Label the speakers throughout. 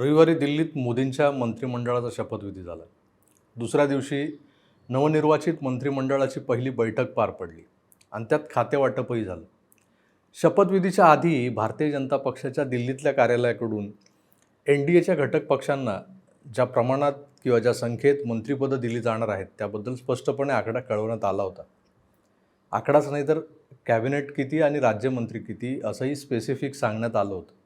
Speaker 1: रविवारी दिल्लीत मोदींच्या मंत्रिमंडळाचा शपथविधी झाला. दुसऱ्या दिवशी नवनिर्वाचित मंत्रिमंडळाची पहिली बैठक पार पडली आणि त्यात खातेवाटपही झालं. शपथविधीच्या आधी भारतीय जनता पक्षाच्या दिल्लीतल्या कार्यालयाकडून एन डी एच्या घटक पक्षांना ज्या प्रमाणात किंवा ज्या संख्येत मंत्रिपदं दिली जाणार आहेत त्याबद्दल स्पष्टपणे आकडा कळवण्यात आला होता. आकडाच नाही तर कॅबिनेट किती आणि राज्यमंत्री किती असंही स्पेसिफिक सांगण्यात आलं होतं.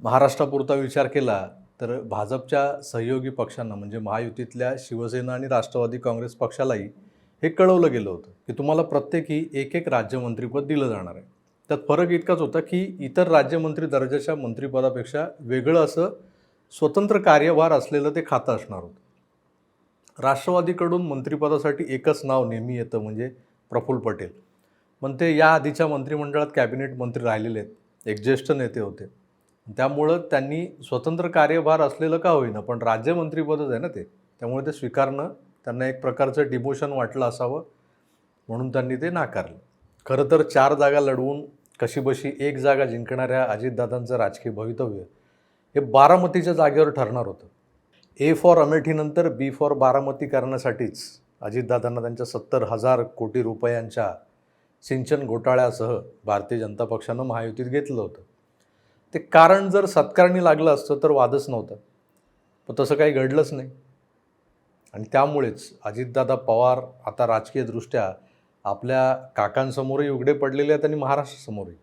Speaker 1: महाराष्ट्रापुरता विचार केला तर भाजपच्या सहयोगी पक्षांना म्हणजे महायुतीतल्या शिवसेना आणि राष्ट्रवादी काँग्रेस पक्षालाही हे कळवलं गेलं होतं की तुम्हाला प्रत्येकी एक एक राज्यमंत्रीपद दिलं जाणार आहे. त्यात फरक इतकाच होता की इतर राज्यमंत्री दर्जाच्या मंत्रिपदापेक्षा वेगळं असं स्वतंत्र कार्यभार असलेलं ते खातं असणार होतं. राष्ट्रवादीकडून मंत्रिपदासाठी एकच नाव नेहमी येतं म्हणजे प्रफुल्ल पटेल. पण ते या आधीच्या मंत्रिमंडळात कॅबिनेट मंत्री राहिलेले आहेत. एक ज्येष्ठ नेते होते. त्यामुळं त्यांनी स्वतंत्र कार्यभार असलेलं का होईना पण राज्यमंत्रीपदच आहे ना ते. त्यामुळे ते स्वीकारणं त्यांना एक प्रकारचं डिमोशन वाटलं असावं म्हणून त्यांनी ते नाकारलं. खरं तर चार जागा लढवून कशीबशी एक जागा जिंकणाऱ्या अजितदादांचं राजकीय भवितव्य हे बारामतीच्या जागेवर ठरणार होतं. ए फॉर अमेठीनंतर बी फॉर बारामती करण्यासाठीच अजितदादांना त्यांच्या सत्तर हजार कोटी रुपयांच्या सिंचन घोटाळ्यासह भारतीय जनता पक्षानं महायुतीत घेतलं होतं. ते कारण जर सत्कारणी लागलं असतं तर वादच नव्हता. पण तसं काही घडलंच नाही. आणि त्यामुळेच अजितदादा पवार आता राजकीयदृष्ट्या आपल्या काकांसमोरही उघडे पडलेले आहेत आणि महाराष्ट्रासमोरही.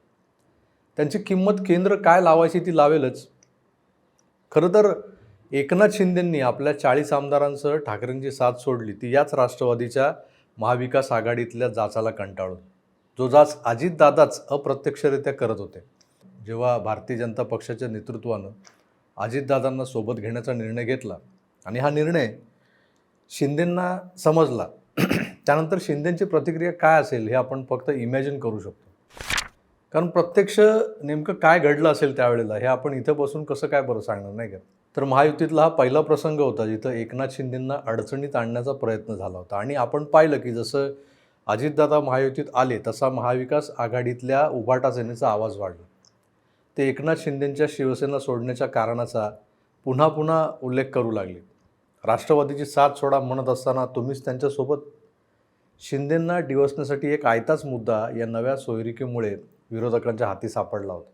Speaker 1: त्यांची किंमत केंद्र काय लावायची ती लावेलच. खरं तर एकनाथ शिंदेंनी आपल्या चाळीस आमदारांसह ठाकरेंची साथ सोडली ती याच राष्ट्रवादीच्या महाविकास आघाडीतल्या जाचाला कंटाळून. जो जाच अजितदादाच अप्रत्यक्षरित्या करत होते. जेव्हा भारतीय जनता पक्षाच्या नेतृत्वानं अजितदादांना सोबत घेण्याचा निर्णय घेतला आणि हा निर्णय शिंदेंना समजला त्यानंतर शिंदेंची प्रतिक्रिया काय असेल हे आपण फक्त इमॅजिन करू शकतो. कारण प्रत्यक्ष नेमकं काय घडलं असेल त्यावेळेला हे आपण इथं बसून कसं काय बरं सांगणार नाही का? तर महायुतीतला हा पहिला प्रसंग होता जिथं एकनाथ शिंदेंना अडचणीत आणण्याचा प्रयत्न झाला होता. आणि आपण पाहिलं की जसं अजितदादा महायुतीत आले तसा महाविकास आघाडीतल्या उभाटा सेनेचा आवाज वाढला. ते एकनाथ शिंदेंच्या शिवसेना सोडण्याच्या कारणाचा पुन्हा पुन्हा उल्लेख करू लागले. राष्ट्रवादीची साथ सोडा म्हणत असताना तुम्हीच त्यांच्यासोबत. शिंदेंना डिवसण्यासाठी एक आयताच मुद्दा या नव्या सोयरिकेमुळे विरोधकांच्या हाती सापडला होता.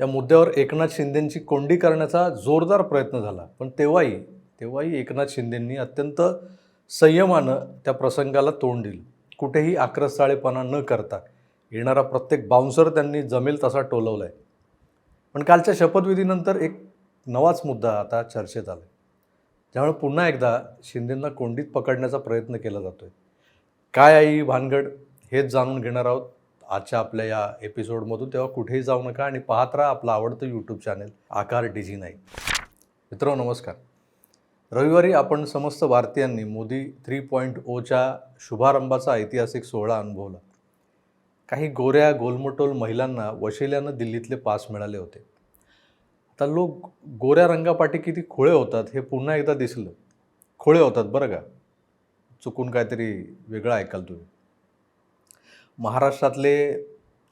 Speaker 1: या मुद्द्यावर एकनाथ शिंदेंची कोंडी करण्याचा जोरदार प्रयत्न झाला पण तेव्हाही तेव्हाही एकनाथ शिंदेंनी अत्यंत संयमानं त्या प्रसंगाला तोंड दिलं. कुठेही आक्रस्ताळेपणा न करता येणारा प्रत्येक बाउन्सर त्यांनी जमेल तसा टोलवला आहे पण कालच्या शपथविधीनंतर एक नवाच मुद्दा आता चर्चेत आला त्यामुळे पुन्हा एकदा शिंदेंना कोंडीत पकडण्याचा प्रयत्न केला जातो आहे काय आई भानगड हेच जाणून घेणार आहोत आजच्या आपल्या या एपिसोडमधून. तेव्हा कुठेही जाऊ नका आणि पाहत राहा आपलं आवडतं यूट्यूब चॅनेल आकार डिझी नाही मित्र नमस्कार. रविवारी आपण समस्त भारतीयांनी मोदी थ्री पॉईंट ओच्या शुभारंभाचा ऐतिहासिक सोहळा अनुभवला. काही गोऱ्या गोलमटोल महिलांना वशिल्यानं दिल्लीतले पास मिळाले होते. आता लोक गोऱ्या रंगापाठी किती खोळे होतात हे पुन्हा एकदा दिसलं. खोळे होतात बरं का? चुकून काहीतरी वेगळं ऐकाल तुम्ही. महाराष्ट्रातले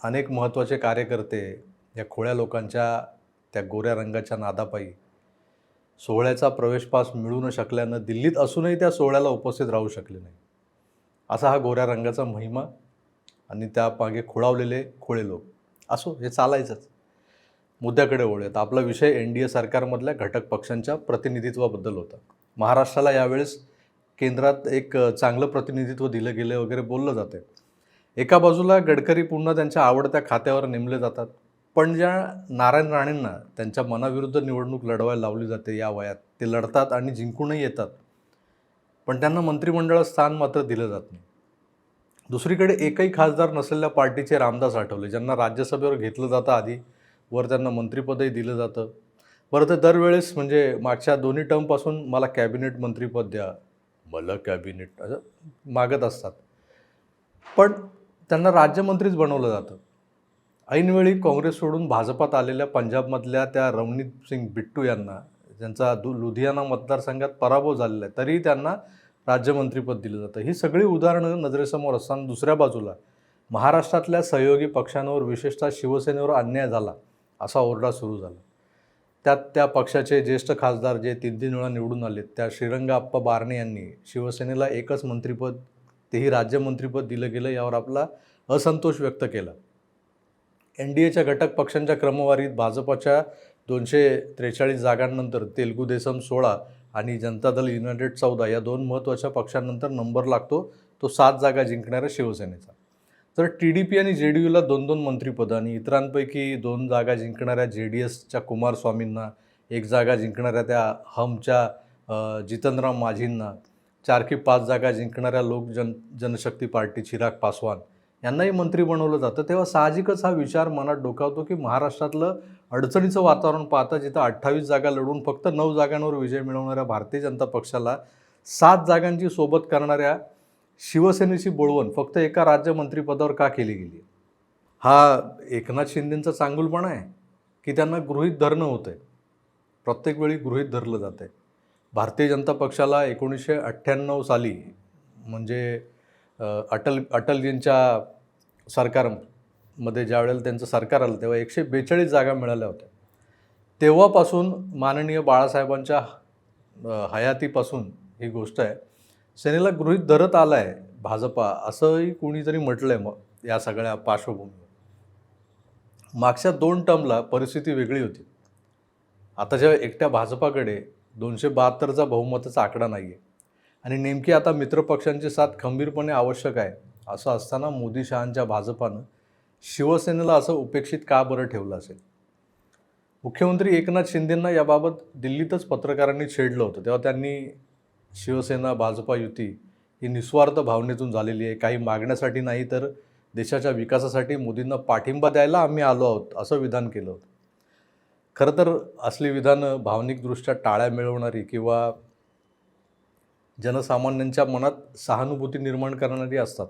Speaker 1: अनेक महत्त्वाचे कार्यकर्ते या खोळ्या लोकांच्या त्या गोऱ्या रंगाच्या नादापायी सोहळ्याचा प्रवेशपास मिळू न शकल्यानं दिल्लीत असूनही त्या सोहळ्याला उपस्थित राहू शकले नाही. असा हा गोऱ्या रंगाचा महिमा आणि त्या मागे खुळावलेले खोळे लोक. असो हे चालायचंच. मुद्द्याकडे वळूयात. आपला विषय एन डी ए सरकारमधल्या घटक पक्षांच्या प्रतिनिधित्वाबद्दल होता. महाराष्ट्राला यावेळेस केंद्रात एक चांगलं प्रतिनिधित्व दिलं गेलं वगैरे बोललं जातं एका बाजूला गडकरी पुन्हा त्यांच्या आवडत्या खात्यावर नेमले जातात. पण ज्या नारायण राणेंना त्यांच्या मनाविरुद्ध निवडणूक लढवायला लावली जाते या वयात ते लढतात आणि जिंकूनही येतात. पण त्यांना मंत्रिमंडळात स्थान मात्र दिलं जात नाही. दुसरीकडे एकही खासदार नसलेल्या पार्टीचे रामदास आठवले ज्यांना राज्यसभेवर घेतलं जातं आधी वर त्यांना मंत्रिपदही दिलं जातं. बरं तर दरवेळेस म्हणजे मागच्या दोन्ही टर्मपासून मला कॅबिनेट मंत्रीपद द्या मला कॅबिनेट असं मागत असतात. पण त्यांना राज्यमंत्रीच बनवलं जातं. ऐनवेळी काँग्रेस सोडून भाजपात आलेल्या पंजाबमधल्या त्या रवनीत सिंग बिट्टू यांना ज्यांचा दु लुधियाना मतदारसंघात पराभव झालेला आहे तरीही त्यांना राज्यमंत्रीपद दिलं जातं. ही सगळी उदाहरणं नजरेसमोर असताना दुसऱ्या बाजूला महाराष्ट्रातल्या सहयोगी पक्षांवर विशेषतः शिवसेनेवर अन्याय झाला असा ओरडा सुरू झाला. त्यात त्या पक्षाचे ज्येष्ठ खासदार जे तीन तीन वेळा निवडून आले त्या श्रीरंगाप्पा बारणे यांनी शिवसेनेला एकच मंत्रिपद तेही राज्यमंत्रीपद दिलं गेलं यावर आपला असंतोष व्यक्त केला. एन डी एच्या घटक पक्षांच्या क्रमवारीत भाजपच्या दोनशे त्रेचाळीस जागांनंतर तेलुगू देसम सोळा आणि जनता दल युनायटेड चौदा या दोन महत्त्वाच्या पक्षांनंतर नंबर लागतो तो सात जागा जिंकणाऱ्या शिवसेनेचा. तर टी डी पी आणि जे डी यूला दोन दोन मंत्रिपदं आणि इतरांपैकी दोन जागा जिंकणाऱ्या जे डी एसच्या कुमारस्वामींना एक जागा जिंकणाऱ्या त्या हमच्या अ, जितेंद्रराव माझींना चार की पाच जागा जिंकणाऱ्या लोक जन जनशक्ती पार्टी चिराग पासवान यांनाही मंत्री बनवलं जातं. तेव्हा साहजिकच हा विचार मनात डोकावतो की महाराष्ट्रातलं अडचणीचं वातावरण पाहता जिथं अठ्ठावीस जागा लढून फक्त नऊ जागांवर विजय मिळवणाऱ्या भारतीय जनता पक्षाला सात जागांची सोबत करणाऱ्या शिवसेनेची बोळवण फक्त एका राज्यमंत्रीपदावर का केली गेली? हा एकनाथ शिंदेंचा चांगुलपणा आहे की त्यांना गृहीत धरणं होतं आहे प्रत्येक वेळी गृहीत धरलं जातं आहे भारतीय जनता पक्षाला एकोणीसशे अठ्ठ्याण्णव साली म्हणजे अटल अटलजींच्या सरकार मध्ये ज्या वेळेला त्यांचं सरकार आलं तेव्हा एकशे बेचाळीस जागा मिळाल्या होत्या. तेव्हापासून माननीय बाळासाहेबांच्या हयातीपासून ही गोष्ट आहे. सेनेला गृहीत धरत आला आहे भाजपा असंही कुणीतरी म्हटलं आहे मग या सगळ्या पार्श्वभूमीवर. मागच्या दोन टर्मला परिस्थिती वेगळी होती. आता जेव्हा एकट्या भाजपाकडे दोनशे बहात्तरचा बहुमताचा आकडा नाही आहे आणि नेमकी आता मित्रपक्षांची साथ खंबीरपणे आवश्यक आहे असं असताना मोदी शहांच्या भाजपानं शिवसेनेला असं उपेक्षित का बरं ठेवलं असेल? मुख्यमंत्री एकनाथ शिंदेंना याबाबत दिल्लीतच पत्रकारांनी छेडलं होतं. तेव्हा त्यांनी शिवसेना भाजपा युती ही निस्वार्थ भावनेतून झालेली आहे. काही मागण्यासाठी नाही तर देशाच्या विकासासाठी मोदींना पाठिंबा द्यायला आम्ही आलो आहोत असं विधान केलं होतं. खरं तर असली विधानं भावनिकदृष्ट्या टाळ्या मिळवणारी किंवा जनसामान्यांच्या मनात सहानुभूती निर्माण करणारी असतात.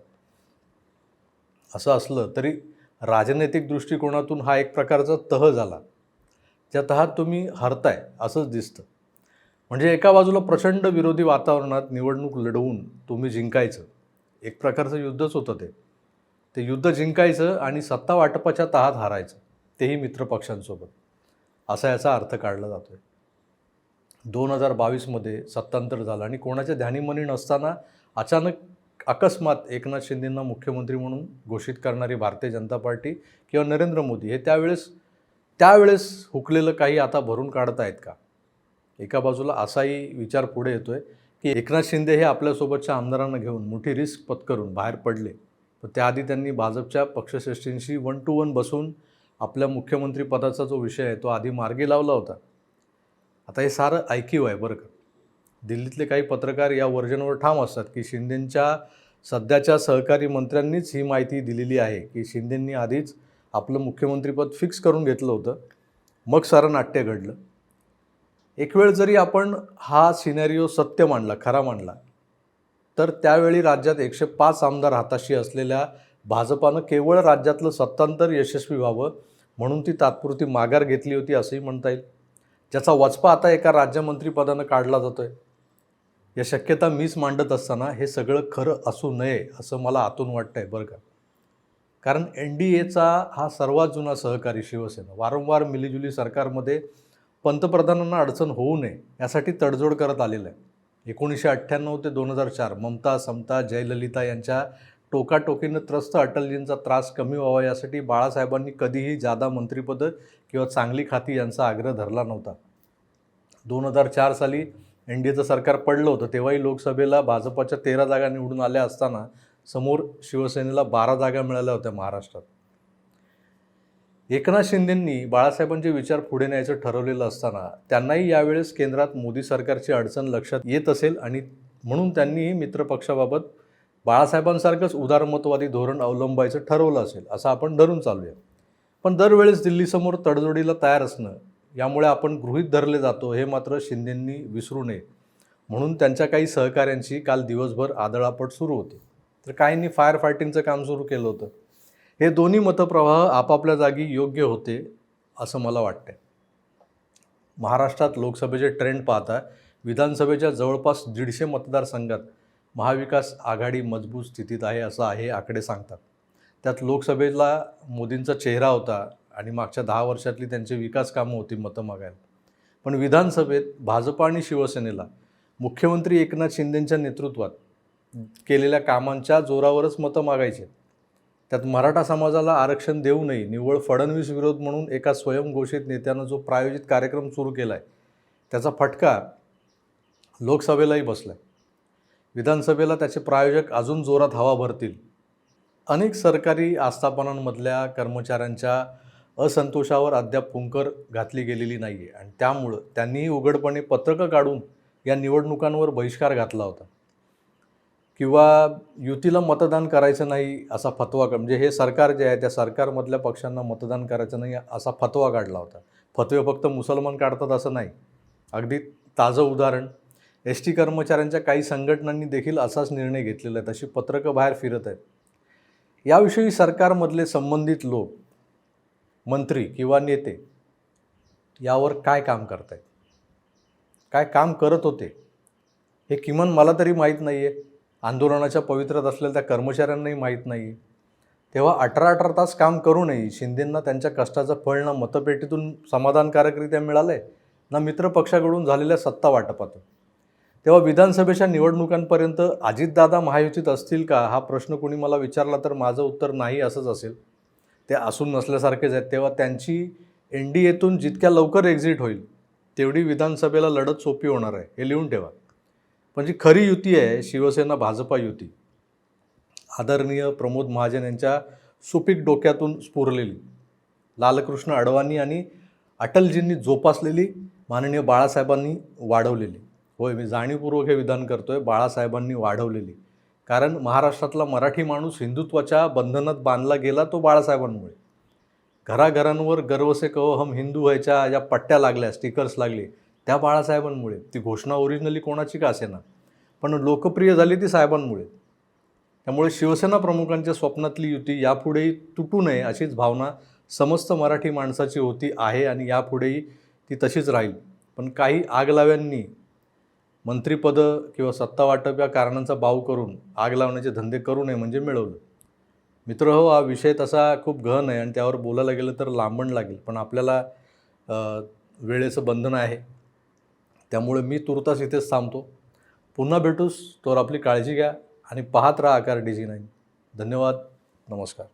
Speaker 1: असं असलं तरी राजनैतिक दृष्टिकोनातून हा एक प्रकारचा तह झाला. ज्या तहात तुम्ही हरताय असंच दिसतं. म्हणजे एका बाजूला प्रचंड विरोधी वातावरणात निवडणूक लढवून तुम्ही जिंकायचं. एक प्रकारचं युद्धच होतं ते. ते युद्ध जिंकायचं आणि सत्ता वाटपाच्या तहात हारायचं. तेही मित्रपक्षांसोबत. असा याचा अर्थ काढला जातो आहे दोन हजार बावीसमध्ये सत्तांतर झालं आणि कोणाच्या ध्यानीमनी नसताना अचानक अकस्मात एकनाथ शिंदेंना मुख्यमंत्री म्हणून घोषित करणारी भारतीय जनता पार्टी किंवा नरेंद्र मोदी हे त्यावेळेस त्यावेळेस हुकलेलं काही आता भरून काढत आहेत का? एका बाजूला असाही विचार पुढे येतोय की एकनाथ शिंदे हे आपल्यासोबतच्या आमदारांना घेऊन मोठी रिस्क पत्करून बाहेर पडले. पण त्याआधी त्यांनी भाजपच्या पक्षश्रेष्ठींशी वन टू वन बसून आपल्या मुख्यमंत्री पदाचा जो विषय आहे तो आधी मार्गी लावला होता. आता हे सारं ऐकीव आहे बरं का? दिल्लीतले काही पत्रकार या वर्जनवर ठाम असतात की शिंदेंच्या सध्याच्या सहकारी मंत्र्यांनीच ही माहिती दिलेली आहे की शिंदेंनी आधीच आपलं मुख्यमंत्रीपद फिक्स करून घेतलं होतं. मग सारं नाट्य घडलं. एक वेळ जरी आपण हा सिनेरिओ सत्य मांडला खरा मांडला तर त्यावेळी राज्यात एकशे पाच आमदार हाताशी असलेल्या भाजपानं केवळ राज्यातलं सत्तांतर यशस्वी व्हावं म्हणून ती तात्पुरती माघार घेतली होती असंही म्हणता येईल. ज्याचा वचपा आता एका राज्यमंत्रीपदानं काढला जातो आहे या शक्यता मीच मांडत असताना हे सगळं खरं असू नये असं मला आतून वाटतं आहे बरं का? कारण एन डी एचा हा सर्वात जुना सहकारी शिवसेना वारंवार मिलीजुली सरकारमध्ये पंतप्रधानांना अडचण होऊ नये यासाठी तडजोड करत आलेलं आहे. एकोणीसशे अठ्ठ्याण्णव ते दोन हजार चार ममता समता जयललिता यांच्या टोकाटोकीनं त्रस्त अटलजींचा त्रास कमी व्हावा यासाठी बाळासाहेबांनी कधीही जादा मंत्रिपद किंवा चांगली खाती यांचा आग्रह धरला नव्हता. दोन हजार चार साली एन डी एचं सरकार पडलं होतं तेव्हाही लोकसभेला भाजपच्या तेरा जागा निवडून आल्या असताना समोर शिवसेनेला बारा जागा मिळाल्या होत्या महाराष्ट्रात. एकनाथ शिंदेंनी बाळासाहेबांचे विचार पुढे न्यायचं ठरवलेलं असताना त्यांनाही यावेळेस केंद्रात मोदी सरकारची अडचण लक्षात येत असेल आणि म्हणून त्यांनीही मित्रपक्षाबाबत बाळासाहेबांसारखंच उदारमतवादी धोरण अवलंबायचं ठरवलं असेल असं आपण धरून चालूया. पण दरवेळेस दिल्लीसमोर तडजोडीला तयार असणं यामुळे आपण गृहीत धरले जातो हे मात्र शिंदेंनी विसरू नये. म्हणून त्यांच्या काही सहकाऱ्यांची काल दिवसभर आदळापट सुरू होती. तर काहींनी फायर फायटिंगचं काम सुरू केलं होतं. हे दोन्ही मतप्रवाह आपापल्या जागी योग्य होते असं मला वाटतं महाराष्ट्रात लोकसभेचे ट्रेंड पाहता विधानसभेच्या जवळपास दीडशे मतदारसंघात महाविकास आघाडी मजबूत स्थितीत आहे असं आहे आकडे सांगतात. त्यात लोकसभेला मोदींचा चेहरा होता आणि मागच्या दहा वर्षातली त्यांची विकास कामं होती मतं मागायला. पण विधानसभेत भाजप आणि शिवसेनेला मुख्यमंत्री एकनाथ शिंदेंच्या नेतृत्वात केलेल्या कामांच्या जोरावरच मतं मागायचे. त्यात मराठा समाजाला आरक्षण देऊ नये निव्वळ फडणवीस विरोध म्हणून एका स्वयंघोषित नेत्यानं जो प्रायोजित कार्यक्रम सुरू केला आहे त्याचा फटका लोकसभेलाही बसला आहे विधानसभेला त्याचे प्रायोजक अजून जोरात हवा भरतील. अनेक सरकारी आस्थापनांमधल्या कर्मचाऱ्यांच्या असंतोषावर अद्याप फुंकर घातली गेलेली नाही आहे आणि त्यामुळं त्यांनीही उघडपणे पत्रकं काढून या निवडणुकांवर बहिष्कार घातला होता. किंवा युतीला मतदान करायचं नाही असा फतवा म्हणजे हे सरकार जे आहे त्या सरकारमधल्या पक्षांना मतदान करायचं नाही असा फतवा काढला होता. फतवे फक्त मुसलमान काढतात असं नाही. अगदी ताजं उदाहरण एस टी कर्मचाऱ्यांच्या काही संघटनांनी देखील असाच निर्णय घेतलेला आहे तशी पत्रकं बाहेर फिरत आहेत. याविषयी सरकारमधले संबंधित लोक मंत्री किंवा नेते यावर काय काम करत आहेत काय काम करत होते? हे किमान मला तरी माहीत नाही आहे आंदोलनाच्या पवित्र्यात असलेल्या त्या कर्मचाऱ्यांनाही माहीत नाही आहे तेव्हा अठरा अठरा तास काम करूनही शिंदेंना त्यांच्या कष्टाचं फळ ना मतपेटीतून समाधानकारकरित्या मिळालं आहे ना मित्रपक्षाकडून झालेल्या सत्ता वाटपातून. तेव्हा विधानसभेच्या निवडणुकांपर्यंत अजितदादा महायुतीत असतील का? हा प्रश्न कोणी मला विचारला तर माझं उत्तर नाही असंच असेल. ते असून नसल्यासारखेच आहेत. तेव्हा त्यांची एन डी एतून जितक्या लवकर एक्झिट होईल तेवढी विधानसभेला लढत सोपी होणार आहे. हे लिहून ठेवा. पण जी खरी युती आहे शिवसेना भाजपा युती आदरणीय प्रमोद महाजन यांच्या सुपीक डोक्यातून स्फुरलेली लालकृष्ण अडवाणी आणि अटलजींनी जोपासलेली माननीय बाळासाहेबांनी वाढवलेली. होय मी जाणीवपूर्वक हे विधान करतो आहे बाळासाहेबांनी वाढवलेली. कारण महाराष्ट्रातला मराठी माणूस हिंदुत्वाच्या बंधनात बांधला गेला तो बाळासाहेबांमुळे. घराघरांवर गर्व से कहो हम हिंदू व्हायच्या ज्या पट्ट्या लागल्या स्टिकर्स लागले त्या बाळासाहेबांमुळे. ती घोषणा ओरिजिनली कोणाची का असेना? पण लोकप्रिय झाली ती साहेबांमुळे. त्यामुळे शिवसेना प्रमुखांच्या स्वप्नातली युती यापुढेही तुटू नये अशीच भावना समस्त मराठी माणसाची होती आहे आणि यापुढेही ती तशीच राहील. पण काही आगलाव्यांनी मंत्रिपदं किंवा सत्ता वाटप या कारणांचा बाव करून आग लावण्याचे धंदे करू नये म्हणजे मिळवलं. मित्र हो हा विषय तसा खूप गहन आहे आणि त्यावर बोलायला गेलं तर लांबण लागेल. पण आपल्याला वेळेचं बंधन आहे. त्यामुळे मी तुर्तास इथेच थांबतो. पुन्हा भेटूस तोवर आपली काळजी घ्या आणि पाहत राहा आकार डी जी नाईन. धन्यवाद. नमस्कार.